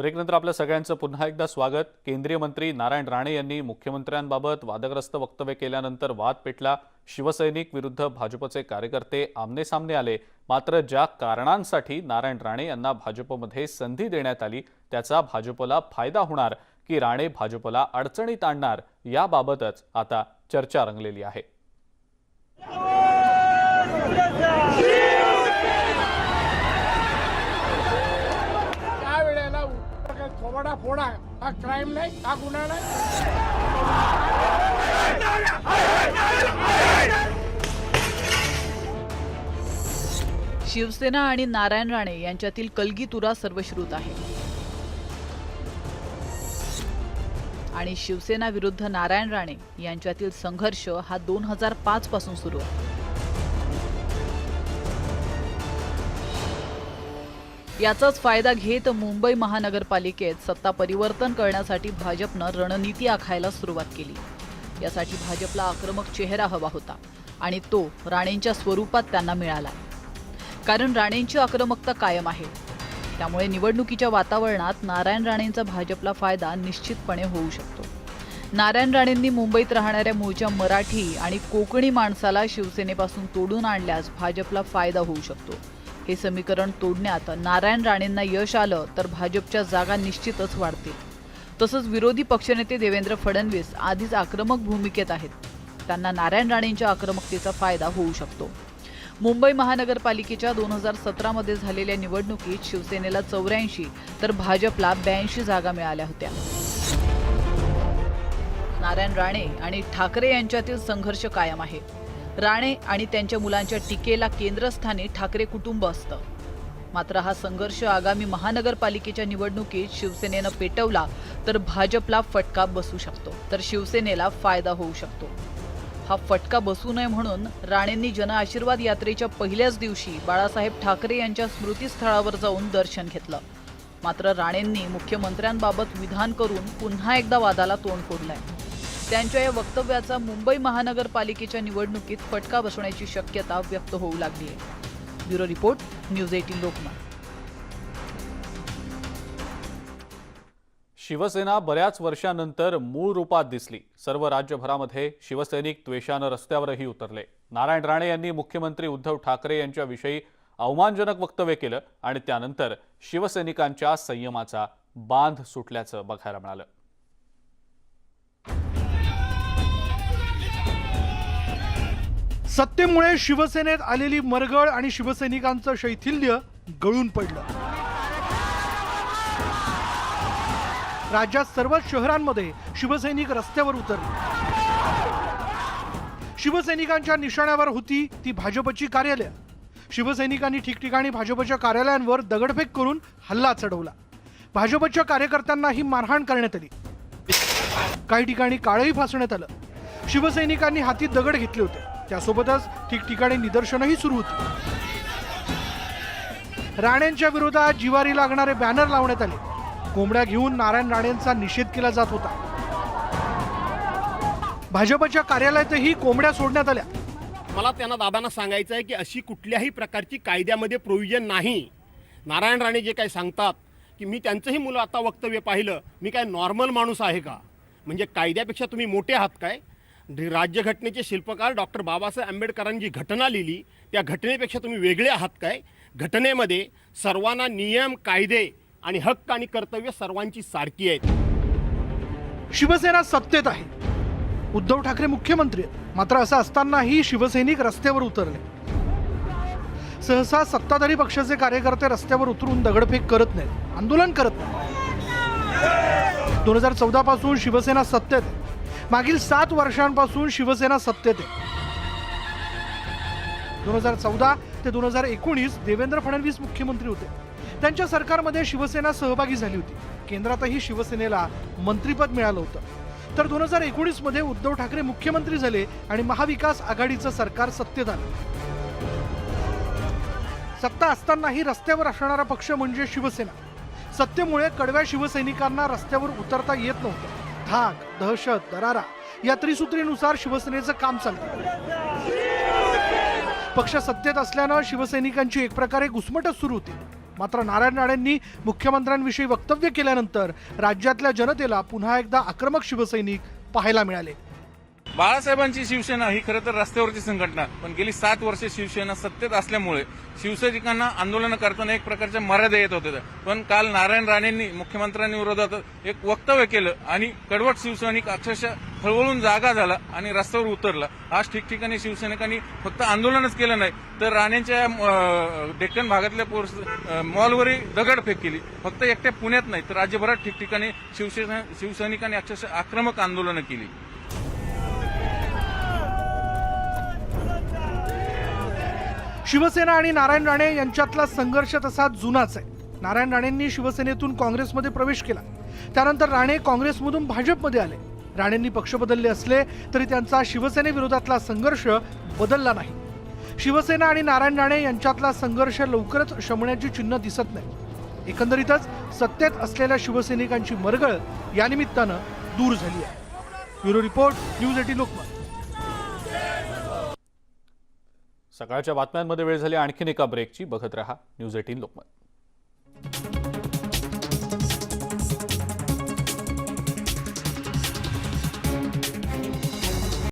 ब्रेकनंतर आपल्या सगळ्यांचं पुन्हा एकदा स्वागत. केंद्रीय मंत्री नारायण राणे यांनी मुख्यमंत्र्यांबाबत वादग्रस्त वक्तव्य केल्यानंतर वाद पेटला. शिवसैनिक विरुद्ध भाजपचे कार्यकर्ते आमनेसामने आले. मात्र ज्या कारणांसाठी नारायण राणे यांना भाजपमध्ये संधी देण्यात आली त्याचा भाजपला फायदा होणार की राणे भाजपला अडचणीत आणणार याबाबतच आता चर्चा रंगलेली आहे त्या वेळेला थोडा फोडा हा क्राईम नाही हा गुन्हा नाही शिवसेना आणि नारायण राणे यांच्यातील कलगीतुरा सर्वश्रुत आहे. आणि शिवसेना विरुद्ध नारायण राणे यांच्यातील संघर्ष हा दोन हजार पाच पासून सुरू आहे. याचाच फायदा घेत मुंबई महानगरपालिकेत सत्ता परिवर्तन करण्यासाठी भाजपनं रणनीती आखायला सुरुवात केली. यासाठी भाजपला आक्रमक चेहरा हवा होता आणि तो राणेंच्या स्वरूपात त्यांना मिळाला. कारण राणेंची आक्रमकता कायम आहे. त्यामुळे निवडणुकीच्या वातावरणात नारायण राणेंचा भाजपला फायदा निश्चितपणे होऊ शकतो. नारायण राणेंनी मुंबईत राहणाऱ्या मूळच्या मराठी आणि कोकणी माणसाला शिवसेनेपासून तोडून आणल्यास भाजपला फायदा होऊ शकतो. हे समीकरण तोडण्यात नारायण राणेंना यश आलं तर भाजपच्या जागा निश्चितच वाढतील. तसंच विरोधी पक्षनेते देवेंद्र फडणवीस आधीच आक्रमक भूमिकेत आहेत. त्यांना नारायण राणेंच्या आक्रमकतेचा फायदा होऊ शकतो. मुंबई महानगरपालिकेच्या दोन हजार सतरामध्ये झालेल्या निवडणुकीत शिवसेनेला चौऱ्याऐंशी तर भाजपला ब्याऐंशी जागा मिळाल्या होत्या. नारायण राणे आणि ठाकरे यांच्यातील संघर्ष कायम आहे. राणे आणि त्यांच्या मुलांच्या टीकेला केंद्रस्थानी ठाकरे कुटुंब असतं. मात्र हा संघर्ष आगामी महानगरपालिकेच्या निवडणुकीत शिवसेनेनं पेटवला तर भाजपला फटका बसू शकतो. तर शिवसेनेला फायदा होऊ शकतो. हा फटका बसू नये म्हणून राणेंनी जनआशीर्वाद यात्रेच्या पहिल्याच दिवशी बाळासाहेब ठाकरे यांच्या स्मृतीस्थळावर जाऊन दर्शन घेतलं. मात्र राणेंनी मुख्यमंत्र्यांबाबत विधान करून पुन्हा एकदा वादाला तोंड फोडलंय. त्यांच्या या वक्तव्याचा मुंबई महानगरपालिकेच्या निवडणुकीत फटका बसण्याची शक्यता व्यक्त होऊ लागली आहे. Bureau report news eighteen Lokmat. Shiv Sena बऱ्याच वर्षानंतर मूळ रूपात दिसली. सर्व राज्यभरामध्ये शिवसैनिक द्वेषानं रस्त्यावरही उतरले. नारायण राणे यांनी मुख्यमंत्री उद्धव ठाकरे यांच्याविषयी अवमानजनक वक्तव्य केलं आणि त्यानंतर शिवसैनिकांच्या संयमाचा बांध सुटल्याचं बघायला मिळालं. सत्तेमुळे शिवसेनेत आलेली मरगळ आणि शिवसैनिकांचं शैथिल्य गळून पडलं. राज्यात सर्वच शहरांमध्ये शिवसैनिक रस्त्यावर उतरले. शिवसैनिकांच्या निशाण्यावर होती ती भाजपची कार्यालय. शिवसैनिकांनी ठिकठिकाणी भाजपच्या कार्यालयांवर दगडफेक करून हल्ला चढवला. भाजपच्या कार्यकर्त्यांनाही मारहाण करण्यात आली. काही ठिकाणी काळही फासण्यात आलं. शिवसैनिकांनी हाती दगड घेतले होते. त्यासोबतच ठिकठिकाणी निदर्शनही सुरू होती. राणेंच्या विरोधात जिवारी लागणारे बॅनर लावण्यात आले. कोंबड्या घेऊन नारायण राणेंचा निषेध केला जात होता. भाजपच्या कार्यालयातही कोंबड्या सोडण्यात आल्या. मला त्यांना दादांना सांगायचं आहे की अशी कुठल्याही प्रकारची कायद्यामध्ये प्रोव्हिजन नाही. नारायण राणे जे काही सांगतात की मी त्यांचंही मुलं आता वक्तव्य पाहिलं मी काय नॉर्मल माणूस आहे का? म्हणजे कायद्यापेक्षा तुम्ही मोठे आहात काय? राज्यघटनेचे शिल्पकार डॉक्टर बाबासाहेब आंबेडकरांनी जी घटना लिहिली त्या घटनेपेक्षा तुम्ही वेगळे आहात काय? घटनेमध्ये सर्वांना नियम कायदे आणि हक्क आणि कर्तव्य सर्वांची सारखी आहेत. शिवसेना सत्तेत आहे. उद्धव ठाकरे मुख्यमंत्री आहेत. मात्र असं असतानाही शिवसैनिक रस्त्यावर उतरले. सहसा सत्ताधारी पक्षाचे कार्यकर्ते रस्त्यावर उतरून दगडफेक करत नाहीत. आंदोलन करत नाहीत. दोन हजार चौदा पासून शिवसेना सत्तेत आहे. मागील सात वर्षांपासून शिवसेना सत्तेत आहे. दोन हजार चौदा ते दोन हजार एकोणीस देवेंद्र फडणवीस मुख्यमंत्री होते. त्यांच्या सरकारमध्ये शिवसेना सहभागी झाली होती. केंद्रातही शिवसेनेला मंत्रीपद मिळालं होतं. तर दोन हजार एकोणीसमध्ये उद्धव ठाकरे मुख्यमंत्री झाले आणि महाविकास आघाडीचं सरकार सत्तेत आलं. सत्ता असतानाही रस्त्यावर असणारा पक्ष म्हणजे शिवसेना. सत्तेमुळे कडव्या शिवसैनिकांना रस्त्यावर उतरता येत नव्हतं. धाक दहशत दरारा या त्रिसूत्रीनुसार शिवसेनेचं काम चालतं पक्ष सत्तेत असल्यानं शिवसैनिकांची एक प्रकारे घुसमटच सुरू होती. मात्र नारायण राणेंनी मुख्यमंत्र्यांविषयी वक्तव्य केल्यानंतर राज्यातल्या जनतेला पुन्हा एकदा आक्रमक शिवसैनिक पाहायला मिळाले. बाळासाहेबांची शिवसेना ही खरं तर रस्त्यावरची संघटना पण गेली सात वर्षे शिवसेना सत्तेत असल्यामुळे शिवसैनिकांना आंदोलन करताना एक प्रकारच्या मर्यादा येत होत्या. पण काल नारायण राणेंनी मुख्यमंत्र्यांनी विरोधात एक वक्तव्य केलं आणि कडवट शिवसैनिक अक्षरशः खळवळून जागा झाला आणि रस्त्यावर उतरला. आज ठिकठिकाणी शिवसैनिकांनी फक्त आंदोलनच केलं नाही तर राणेंच्या डेक्कन भागातल्या पोर्स मॉलवरही दगडफेक केली. फक्त एकट्या पुण्यात नाही तर राज्यभरात ठिकठिकाणी शिवसेना शिवसैनिकांनी अक्षरशः आक्रमक आंदोलनं केली. शिवसेना आणि नारायण राणे यांच्यातला संघर्ष तसा जुनाच आहे. नारायण राणेंनी शिवसेनेतून काँग्रेसमध्ये प्रवेश केला. त्यानंतर राणे काँग्रेसमधून भाजपमध्ये आले. राणेंनी पक्ष बदलले असले तरी त्यांचा शिवसेनेविरोधातला संघर्ष बदलला नाही. शिवसेना आणि नारायण राणे यांच्यातला संघर्ष लवकरच शमण्याची चिन्ह दिसत नाही. एकंदरीतच सत्तेत असलेल्या शिवसैनिकांची मरगळ यानिमित्तानं दूर झाली आहे. Bureau report news eighteen Lokmat. सकाळच्या बातम्यांमध्ये वेळ झाली. आणखीन एका ब्रेकची बघत रहा. News eighteen Lokmat.